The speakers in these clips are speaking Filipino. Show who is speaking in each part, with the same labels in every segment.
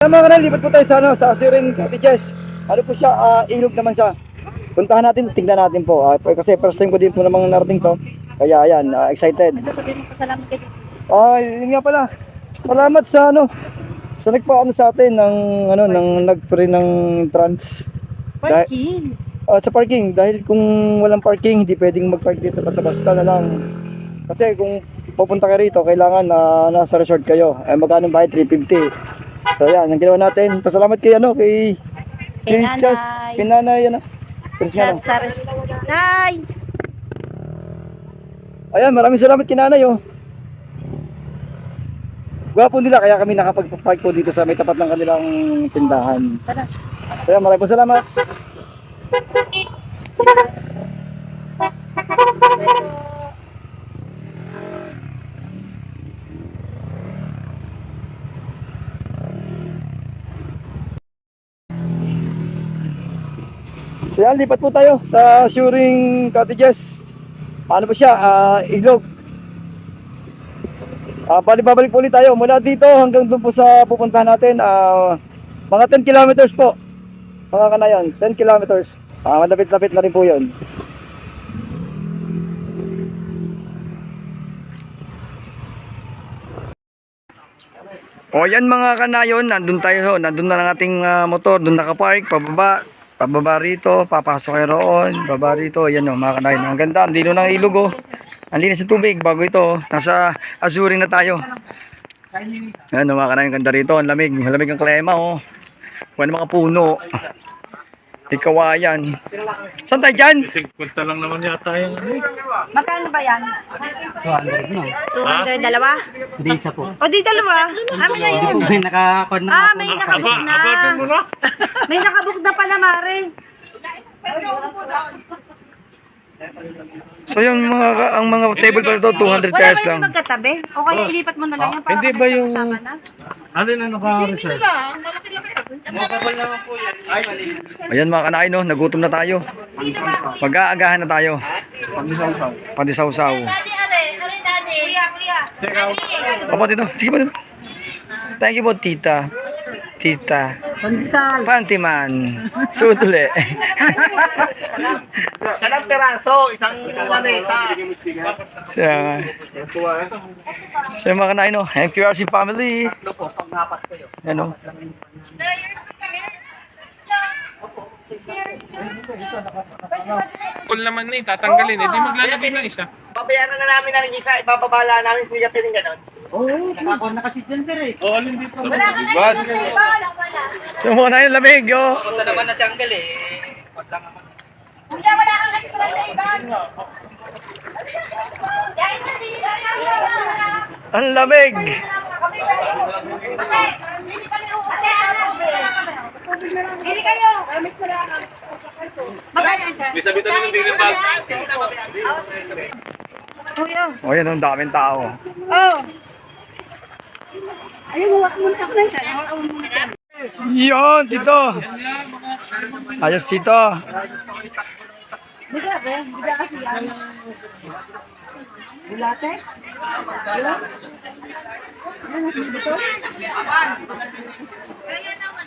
Speaker 1: Tama ka na, lipat po tayo sa, ano, sa Asirin Cottages. Ano po siya, ah, ilog naman siya. Puntahan natin, tingnan natin po. Ah, kasi first time ko din po namang narating to. Kaya ayan, ah, excited.
Speaker 2: Ito sabihin mo pasalamat kay Tito.
Speaker 1: Ah, yun nga pala. Salamat sa ano, sa nagpaano sa atin ng ano ng nagpre ng trans
Speaker 2: Parking.
Speaker 1: ah, sa parking dahil kung walang parking hindi pwedeng mag-park dito basta-basta na lang. Kasi kung pupunta kayo rito kailangan na nasa resort kayo. Eh magkano ba 350. So yan, ang ginawa natin. Pasalamat kay ano kay
Speaker 2: Kay
Speaker 1: Chas, kay nanay ano. Cristiano.
Speaker 2: Sar. Nay!
Speaker 1: Ayan, maraming salamat kay nanay oh. Gwapo nila kaya kami nakapag-park po dito sa may tapat ng kanilang tindahan. Kaya maraming salamat. So yan, lipat po tayo sa Suring Cottages. Ano po siya? Ah, Iglog. Ah, bali babalik po ulit tayo mula dito hanggang doon po sa pupuntahan natin. Ah, mga 10 kilometers po. Mga kanayon, 10 kilometers. Ah, malapit-lapit na rin po 'yon. O yan mga kanayon, nandun tayo, nandun na lang ating ah, motor, doon nakapark, pababa, pababa rito, papasok kayo roon, baba rito, yan o mga kanayon. Ang ganda, ang dino ng ilog o. Ang linis ng tubig, bago ito, oh. nasa Azuring na tayo. Yan o mga kanayon, ganda rito, ang lamig, ang lamig ang klima o. Kung ano mga puno. Ikawayan. Saan tayo dyan?
Speaker 3: Punta lang naman yata yung ano eh.
Speaker 2: Magkano ba yan?
Speaker 4: 200 no?
Speaker 2: 200, dalawa?
Speaker 4: Hindi isa po.
Speaker 2: O di dalawa. Amin na yun.
Speaker 4: May nakakon na
Speaker 2: Ah, may nakabook na.
Speaker 3: abatin mo na.
Speaker 2: May nakabook na pala, Mare.
Speaker 1: So yung mga, ang mga table pa ito, 200
Speaker 2: Wala ba
Speaker 1: pesos
Speaker 2: yung
Speaker 1: lang.
Speaker 2: magkatabi? O kaya ilipat mo na lang yan para
Speaker 3: Hindi ba yung-
Speaker 2: sama na?
Speaker 3: Ano na naka-reserve?
Speaker 1: Ayan mga kanain, no? nagutom na tayo. Mag-aagahan na tayo. Pandisaw-saw.
Speaker 2: Kuya, kuya.
Speaker 1: Opo, dito. Sige po dito. Thank you po, tita. Tita.
Speaker 4: Pandesal.
Speaker 1: Pantiman. Sudle.
Speaker 5: Salang peraso, isang lamesa.
Speaker 1: Siya nga. Siya mga kanain, no? MQRC family. Ano?
Speaker 3: Kung naman eh, tatanggalin. Eh, di maglalagay ng isa.
Speaker 5: Babayaran na namin na ng isa, ibababala namin, hindi ka piling ganon.
Speaker 4: Oo, nakakon na kasi dyan sir eh.
Speaker 3: O, alin dito?
Speaker 1: Bad. So mga kanain, lamig, oh.
Speaker 4: Punta naman na si Angel eh.
Speaker 2: Kuya, wala kang extra na iban. Dahil hindi
Speaker 1: Ang lamig.
Speaker 2: Hindi kayo. Magkano?
Speaker 3: May sabi tayo ng bigyan bag.
Speaker 2: Kuya.
Speaker 1: Oh, o yan, ang daming tao.
Speaker 2: Oh.
Speaker 1: Ayun, huwag muna ako ng tao. Huwag. Yun, tito. Ayos, tito. Biga ba? Biga kasi yan. Bulate? Bulate? Ano na dito? Kaya naman.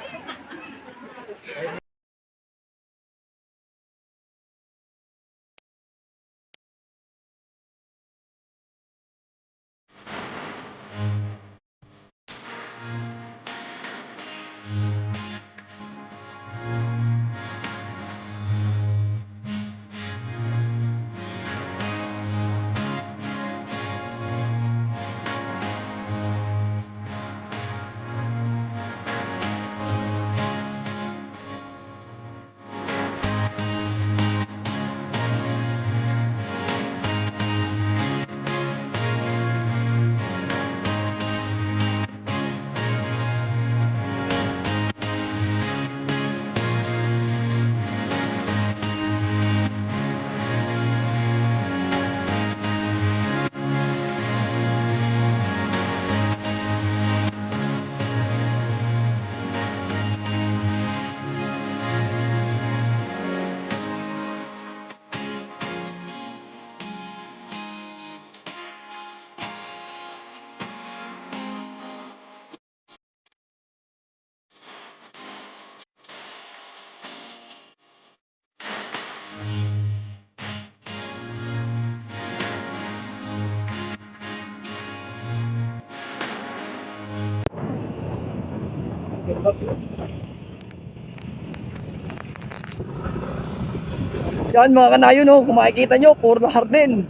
Speaker 1: mga kanayon no, kung makikita nyo, puro hardin.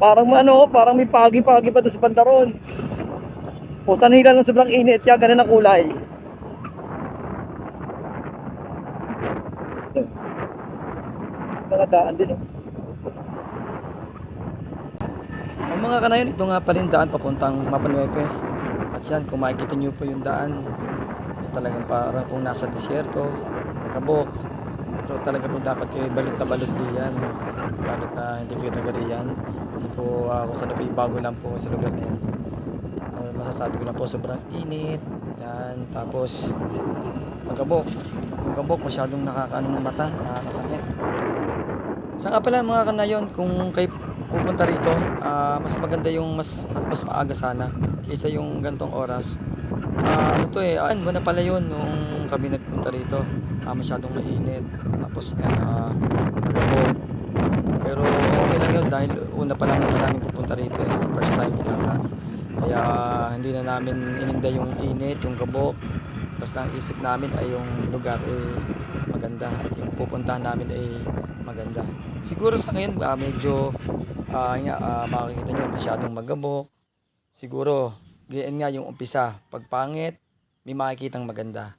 Speaker 1: Parang ano, parang may pagi-pagi pa doon sa pantaron. O sanila ng sobrang init, kaya ganun ang kulay. Mga daan din. Oh. Ang mga kanayon, ito nga pala yung daan papuntang Mapanuepe. At yan, kung makikita nyo po yung daan, talagang parang kung nasa disyerto, nakabok. Pero talaga po dapat kayo balot na balot din yan. Balot na hindi kayo taga riyan. Hindi po uh, kung saan bago lang po sa lugar na yan. Uh, masasabi ko na po sobrang init. Yan. Tapos magkabok. Yung kabok masyadong nakakaano ng mata, nakakasakit. Saan nga pala mga kanayon, kung kayo pupunta rito, ah, mas maganda yung mas, mas, mas maaga sana kaysa yung gantong oras. Ah, ano to eh, ah, ano na pala yun nung kami nagpunta rito. Ah, masyadong mainit. Tapos ah, magabog. Pero okay lang yun dahil una pa lang naman pupunta rito eh. First time ika nga. Kaya hindi na namin ininda yung init, yung gabok. Basta ang isip namin ay yung lugar eh maganda at yung pupuntahan namin ay maganda. Siguro sa ngayon ah, medyo ah nga, ah, makikita nyo masyadong magabok. Siguro, ganyan nga yung umpisa. Pag pangit, may makikitang maganda.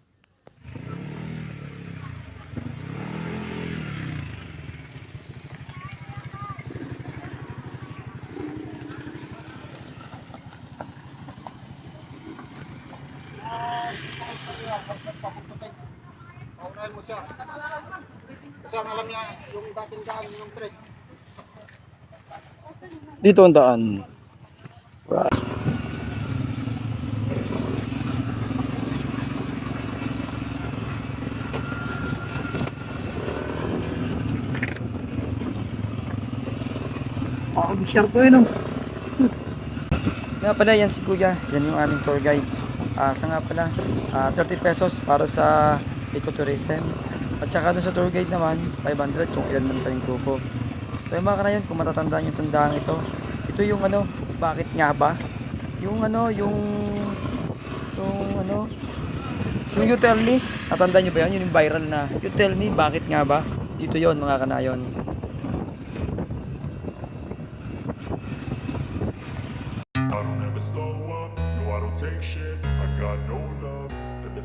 Speaker 5: Paunahin mo siya. Kasi ang alam niya, yung dating daan, yung trek.
Speaker 1: Dito ang daan. Disyerto yun oh. Nga pala yan si Kuya, yan yung aming tour guide. Ah, sa nga pala, ah, 30 pesos para sa ecotourism. At saka dun sa tour guide naman, 500 kung ilan man kayong grupo. So yung mga kanayon, kung matatandaan yung tandaan ito, ito yung ano, bakit nga ba? Yung ano, yung, yung ano, yung You Tell Me, natandaan nyo ba yun? Yun yung viral na, You Tell Me, bakit nga ba? Dito yon mga kanayon.
Speaker 6: I don't ever slow up, no I don't take shit I got no love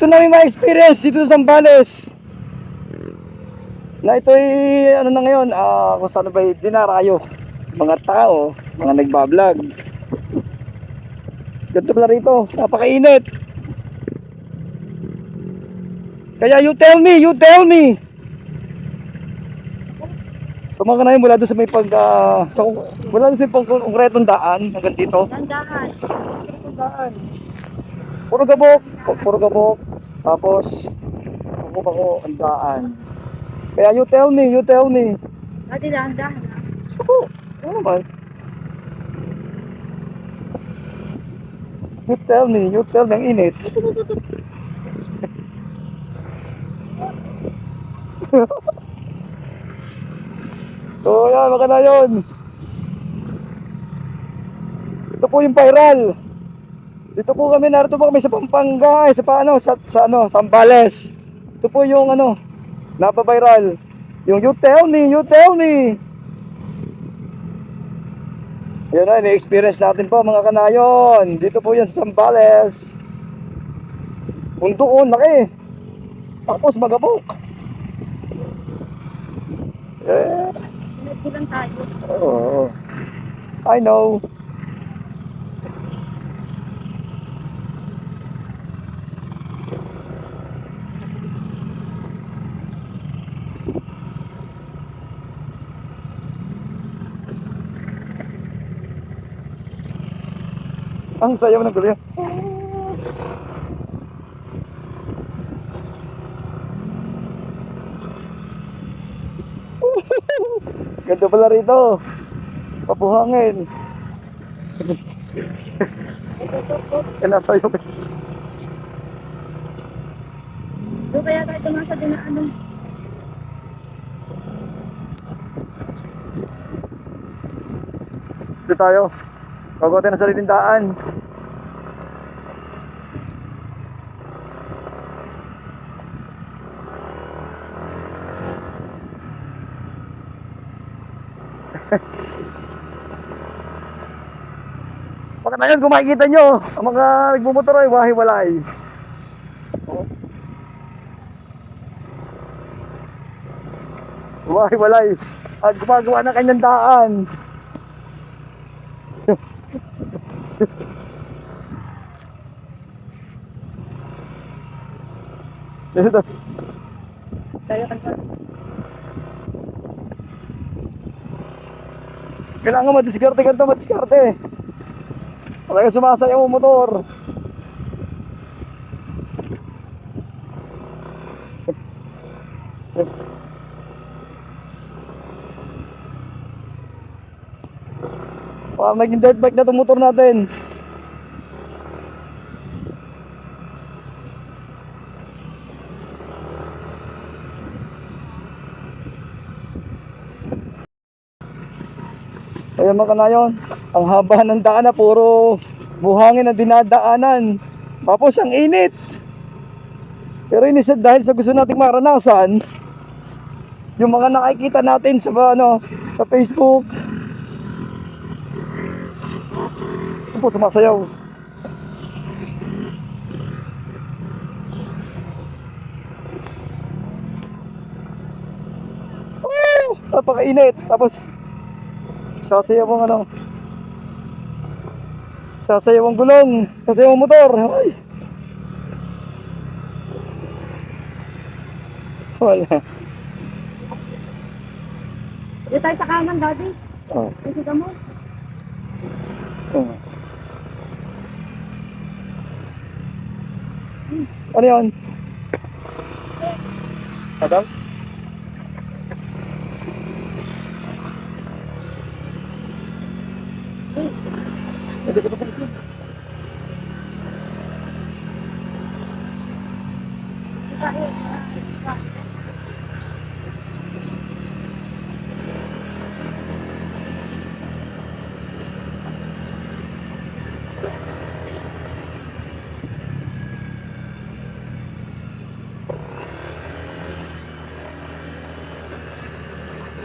Speaker 1: Gusto namin ma-experience dito sa Zambales. Na ito ay ano na ngayon, ah, kung saan ba dinarayo. Mga tao, mga nagbablog. Ganito pala rito, napakainit. Kaya you tell me, you tell me. So mga kanayon mula doon sa may pag, ah, sa, mula doon sa may pag konkretong daan hanggang dito.
Speaker 2: Dandahan.
Speaker 1: daan. Puro gabok, pu- puro gabok. Tapos, ako ako ang daan. Kaya you tell me, you tell me.
Speaker 2: Ate, dandahan.
Speaker 1: Gusto ko. Ano naman? You tell me, you tell me ang init. so yan, baka na yun. Ito po yung viral. Dito po kami, narito po kami sa Pampanga, ay, sa paano, sa, sa ano, Sambales. Ito po yung ano, napaviral. Yung you tell me, you tell me. Yan na, ni-experience natin po mga kanayon. Dito po yan sa Zambales. Mundoon, laki. Tapos magabok. Eh,
Speaker 2: Nagbilang tayo.
Speaker 1: oo. I know. Ang sayaw ng gulo. Ganda pala rito. Pabuhangin. Kaya sayo.
Speaker 2: Doon kaya tayo tumaas sa dinaanan.
Speaker 1: Dito tayo. Gagawa tayo ng sariling daan. Baka na yun, kung makikita nyo, ang mga nagmumotor ay wahi-walay. Oh. Wahi-walay. At gumagawa ng kanyang daan. Dito.
Speaker 2: Tayo kan pa.
Speaker 1: Kailangan madiskarte ganito, madiskarte. Talaga sumasayaw ang motor. Parang naging dirt bike na itong motor natin. Mga kanayon, ang haba ng daan na puro buhangin ang dinadaanan. Tapos ang init. Pero inis dahil sa gusto nating maranasan, yung mga nakikita natin sa ano, sa Facebook. Ano po, sumasayaw. Oh, napakainit. Tapos Sasayaw ang ano. Sasayaw ang gulong. Sasayaw ang motor. Ay. Wala.
Speaker 2: Dito tayo sa kanan, daddy.
Speaker 1: Oh.
Speaker 2: Kasi ka mo.
Speaker 1: oh. Ano yun? Adam? Hindi ko pa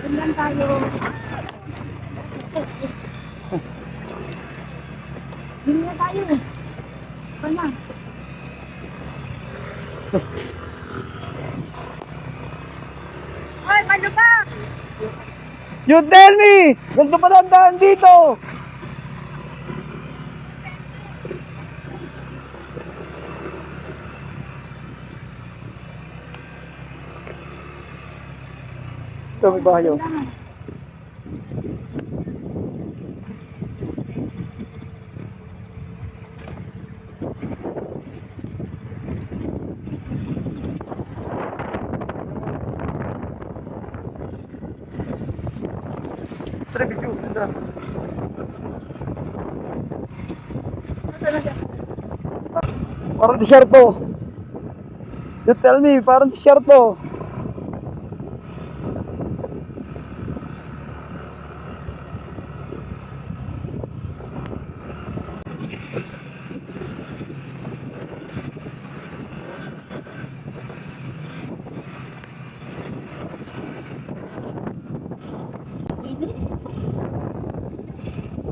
Speaker 2: Doon lang tayo. Hindi na tayo. Ito na. Hoy, paano ba?
Speaker 1: You tell me! Ganito pala ang daan dito! Ito may bahay oh. parang disyerto. You tell me, parang disyerto.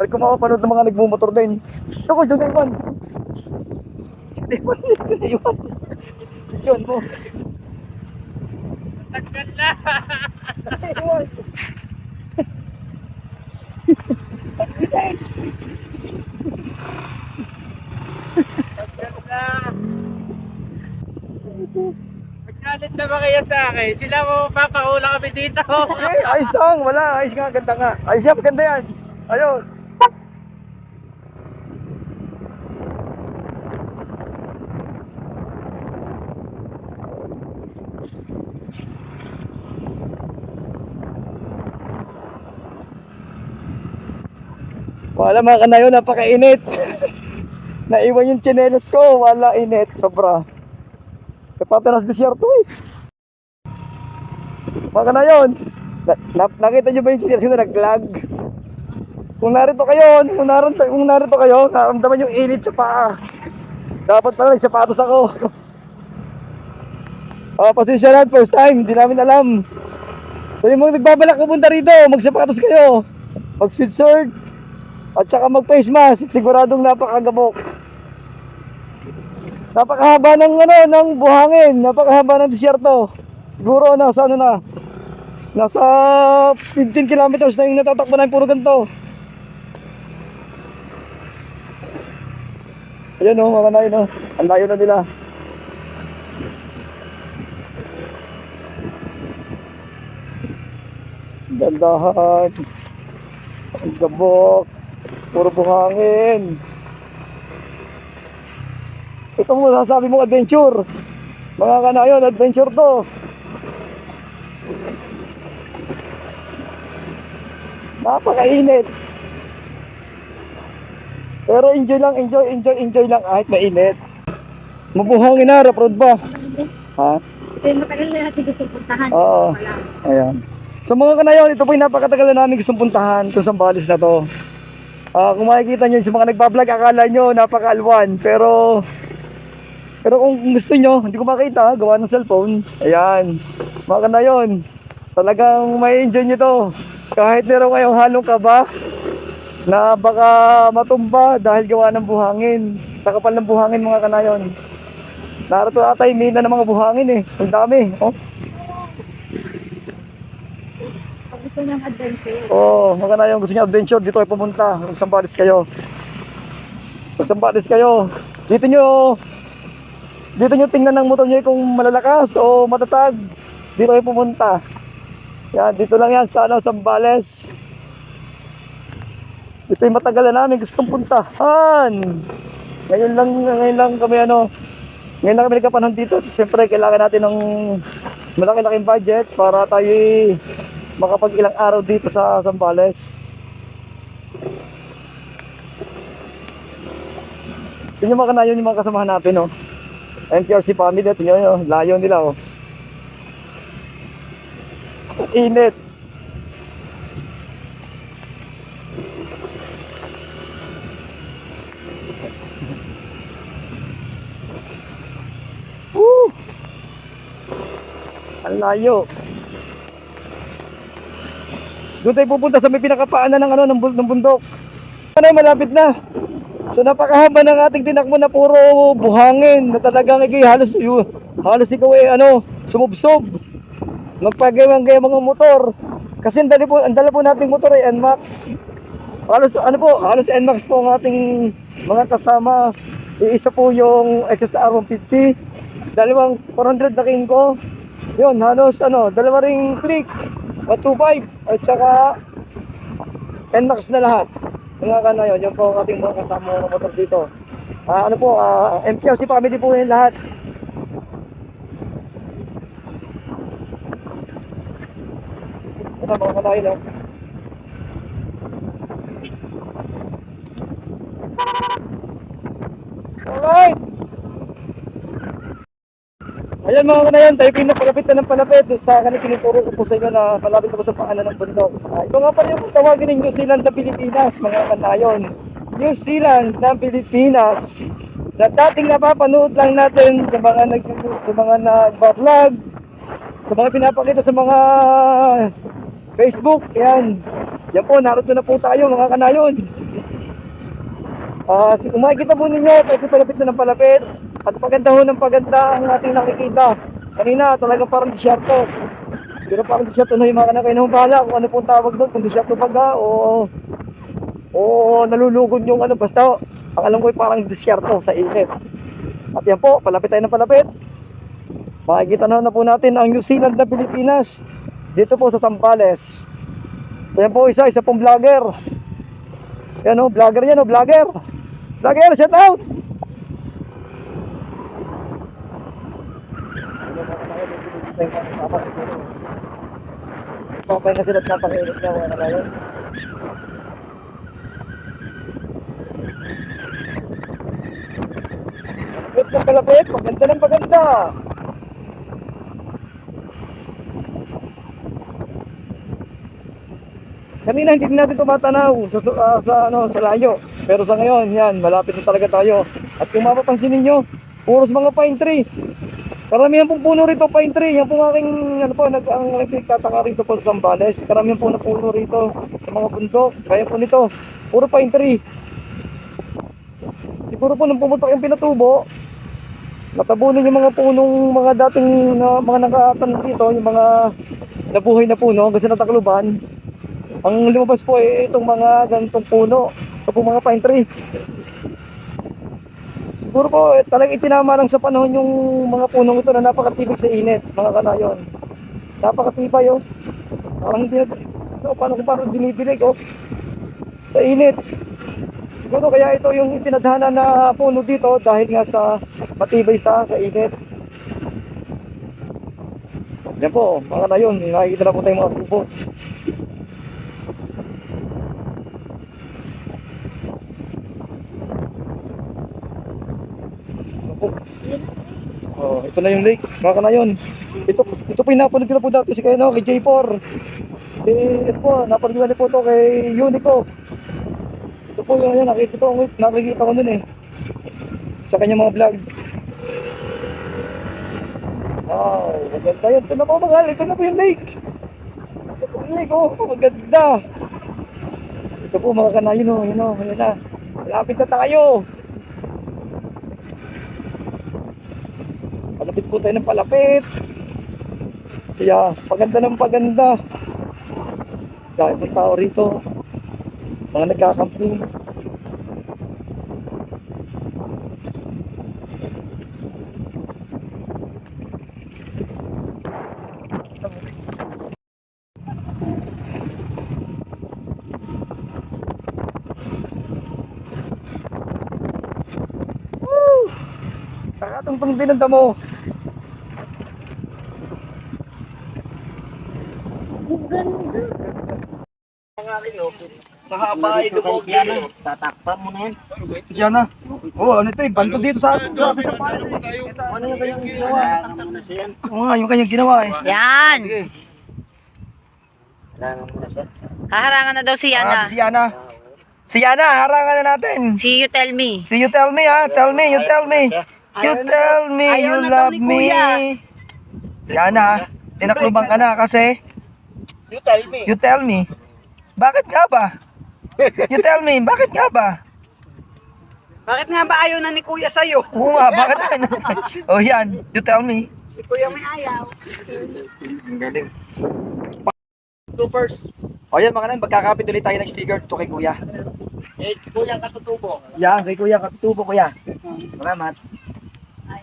Speaker 1: Ay, kumapanood ng mga nagmumotor din. Ako, John Ivan. Iwan. Si John mo.
Speaker 3: Tagal na.
Speaker 1: Iwan.
Speaker 3: Tagal na. Magkalit na ba kaya sa akin? Sila mo papaula kami dito.
Speaker 1: Eh, ayos lang. Wala. Ayos nga. Ganda nga. Ayos yan. Maganda yan. Ayos. Wala mga kanayo, napakainit. Naiwan yung chinelos ko, wala init, sobra. Kapatanas disyerto eh. Mga kanayon, na, na, nakita nyo ba yung chinelos ko na nag-lag? Kung narito kayo, kung narito, kung narito kayo, naramdaman yung init sa paa. Dapat pala nagsapatos ako. Ah, pasensya na, first time, hindi namin alam. So yung mga nagbabalak pupunta rito, magsapatos kayo. Mag-sweatshirt, at saka mag-face mask, siguradong napakagabok. Napakahaba ng ano, ng buhangin, napakahaba ng disyerto. Siguro nasa ano na, nasa 15 kilometers na yung natatakbo na yung puro ganito. Ayan o, mga nain o. Ang layo na nila. Dandahan. Ang gabok. Puro buhangin. Ito mo sasabi mong adventure. Mga kanayon, adventure to. Napakainit. Pero enjoy lang, enjoy, enjoy, enjoy lang kahit mainit. Mabuhangin na, road ba? Ha?
Speaker 2: Ito matagal na natin gusto puntahan.
Speaker 1: Oo. Ayan. So mga kanayon, ito po yung napakatagal na namin gustong puntahan kung sa balis na to. Ah, kung makikita nyo sa mga nagbablog, akala nyo napakalwan. Pero, pero kung gusto nyo, hindi ko makita, gawa ng cellphone. Ayan. Mga kanayon, talagang may enjoy nyo to. Kahit meron kayong halong kaba, na baka matumba dahil gawa ng buhangin. Sa kapal ng buhangin mga kanayon. Narito ata yung mina ng mga buhangin eh. Ang dami. Oh.
Speaker 2: Pag gusto niyang adventure.
Speaker 1: Oo, oh, maganda yung gusto niyo adventure, dito kayo pumunta. Magsambadis kayo. Magsambadis kayo. Dito nyo, dito nyo tingnan ng motor nyo kung malalakas o matatag. Dito kayo pumunta. Yan, dito lang yan sa ano, Sambales. Ito yung matagal na namin gustong puntahan. Ngayon lang, ngayon lang kami ano, ngayon lang kami nagkapanahon dito. Siyempre, kailangan natin ng malaki-laking budget para tayo makapag ilang araw dito sa Zambales. Yung mga kanayon yung mga kasamahan natin, oh. NTRC family, ito nyo, oh. layo nila, oh. Init. Woo! Ang layo. Doon tayo pupunta sa may pinakapaanan ng ano ng, ng bundok. Ano malapit na. So napakahaba ng ating tinakbo na puro buhangin na talagang ikay halos yu, halos ikaw ay ano sumubsob. Magpagayang-gayang mga motor. Kasi ang dali po, ang dala po nating motor ay NMAX. Halos ano po, halos NMAX po ang ating mga kasama. Iisa po yung XSR 150. Dalawang 400 na ko. Yun, halos ano, dalawa ring click. 125 at saka NMAX na lahat. Mga ka na yun, po ang ating mga kasama ng motor dito. Ah, ano po, ah, MTRC family po yun lahat. Ito mga kanayon, no? Alright! Ayan mga kanayan, tayo pinapalapit na ng palapit sa kanil tinuturo ko po sa inyo na malapit na po sa paanan ng bundok. Ah, ito nga pala yung tawagin ng New Zealand ng Pilipinas, mga kanayon. New Zealand ng Pilipinas na dating napapanood lang natin sa mga nag sa mga nagba-vlog, sa mga pinapakita sa mga Facebook, yan. Yan po, narito na po tayo mga kanayon. Ah, si umakikita po ninyo, tayo palapit na ng palapit. At paganda ho ng paganda ang ating nakikita. Kanina, talagang parang disyerto. Pero parang disyerto na yung mga kanakain na bahala kung ano pong tawag doon, kung disyerto baga o o nalulugod yung ano, basta ang alam ko ay parang disyerto sa init. At yan po, palapit tayo ng palapit. Makikita na, na po natin ang New Zealand na Pilipinas. Dito po sa Sambales. So yan po isa, isa pong vlogger. Yan o, vlogger yan o, vlogger. Vlogger, shout out! Papay kasi nagpapakilit niya, wala na yun. Palapit ng palapit, maganda ng maganda. Kanina hindi natin tumatanaw sa, ah, sa, ano, sa layo. Pero sa ngayon, yan, malapit na talaga tayo. At kung mapapansin ninyo, puros mga pine tree. Karamihan pong puno rito pine tree. Yan pong aking, ano po, nag, ang nagtataka rito po sa Zambales. Karamihan po na puno rito sa mga bundok. Kaya po nito, puro pine tree. Siguro po nung pumutok yung pinatubo, natabunan yung mga punong mga dating na, mga nakatan dito, yung mga nabuhay na puno kasi natakluban. Ang lumabas po ay itong mga ganitong puno. Ito po mga pine tree. Siguro po eh, talagang itinama lang sa panahon yung mga punong ito na napakatibig sa init, mga kanayon. Napakatibay oh. Parang hindi na, no, paano kung parang dinidilig oh. Sa init. Siguro kaya ito yung itinadhana na puno dito dahil nga sa matibay sa sa init. Yan po, mga kanayon, nakikita na po tayong mga kubo. Na yung lake, mga kanayon. Ito, ito po yung napanood ko na po dati si kay, no, kay J4. Eh, ito po, napanood ko na po ito kay Unico. Ito po yung yun, nakikita ko, nakikita ko nun eh. Sa kanyang mga vlog. Wow, maganda yun. Ito na po mga ito na po yung lake. Ito po yung lake, oh, maganda. Ito po mga kanayon, oh, yun oh, yun na. Malapit na tayo. Palapit po tayo ng palapit. Kaya, paganda ng paganda. Dahil po tao rito. Mga nagkakamping. Woo! Nakatungtong binanda mo. Sa haba ay lumog yan.
Speaker 4: Tatakpan mo na yan.
Speaker 1: Sige na. Oo, ano ito eh, banto dito sa atin. Sa sa pala. Ano yung kanyang ginawa? Oo nga, yung kanyang ginawa eh.
Speaker 2: Yan.
Speaker 4: Kailangan mo na siya.
Speaker 2: Haharangan na daw si
Speaker 1: Ah,
Speaker 2: Yana.
Speaker 1: si Yana. Si Yana, harangan na natin.
Speaker 2: See you tell me.
Speaker 1: See you tell me ha. Tell me, you tell me. You tell me you love me. Yana, tinaklubang ka na kasi
Speaker 4: You tell me.
Speaker 1: you tell me. Bakit nga ba? You tell me, bakit nga ba?
Speaker 7: Bakit nga ba ayaw na ni Kuya sa'yo?
Speaker 1: Oo nga, bakit na? oh yan, you tell me.
Speaker 7: Si Kuya may ayaw.
Speaker 1: Ang galing. Supers. O yan mga nan, magkakapit ulit tayo ng sticker to kay Kuya.
Speaker 4: Eh, kuya katutubo.
Speaker 1: Yan, kay Kuya, katutubo Kuya. Salamat.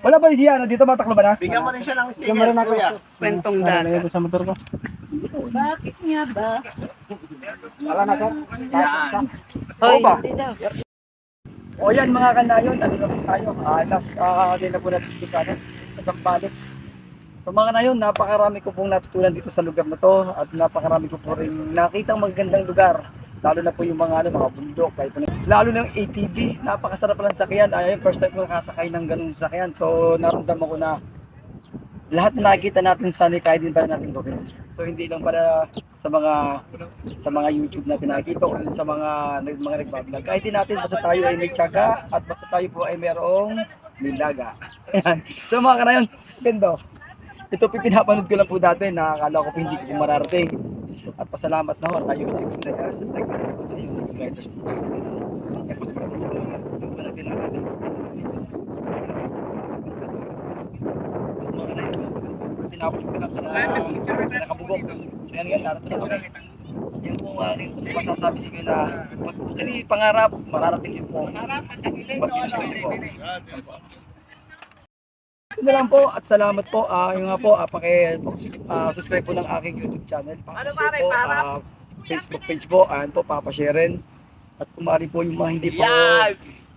Speaker 1: Wala ba si Yana dito mataklo ba na?
Speaker 5: Bigyan mo rin siya ng
Speaker 1: Bigyan mo rin
Speaker 5: stickers,
Speaker 1: ako.
Speaker 5: kuya.
Speaker 7: Kwentong data.
Speaker 1: sa motor ko.
Speaker 7: Bakit nga ba?
Speaker 1: Wala na sir.
Speaker 2: Hoy,
Speaker 1: ba?
Speaker 2: hindi daw.
Speaker 1: O yan mga kanayon, ano na po tayo? Ah, last, ah, din na po natin dito sa atin, sa Sampales. So mga kanayon, napakarami ko pong natutunan dito sa lugar na to at napakarami ko po rin nakitang magagandang lugar. Lalo na po yung mga, ano, mga bundok, kahit na- lalo na yung ATV, napakasarap lang sakyan. Ay, first time ko nakasakay ng ganung sakyan. So naramdaman ko na lahat na nakikita natin sa kaya din pala natin gawin. So hindi lang para sa mga sa mga YouTube na pinakita o sa mga mga nagbablog. Kahit din natin basta tayo ay may tiyaga at basta tayo po ay merong nilaga. Ayan. So mga kanayon, ganda. Ito po pinapanood ko lang po dati, nakakala ko hindi ko mararating. At pasalamat na ho, tayo naging layas at tayo po tayo naging guiders po tayo. Yan po sa mga po, yung pala din natin. Yung mga na yun, tinapos ko lang na nakabubok. So yan yan, narito na po kayo. Yan po aking masasabi sa inyo na pag pangarap, mararating niyo po. Pag ginusto niyo po. Ito na lang po at salamat po. Ah, yung nga po, ah, paki ah, subscribe po ng aking YouTube channel.
Speaker 7: Ano,
Speaker 1: Paki-share po, ah, Facebook page po. Ayan po, papashare At kung maaari po yung mga hindi po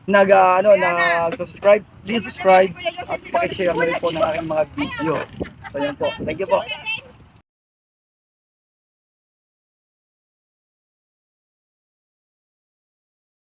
Speaker 1: nag ah, ano nag-subscribe, please subscribe at paki-share na rin po ng aking mga video. So yan po. Thank you po.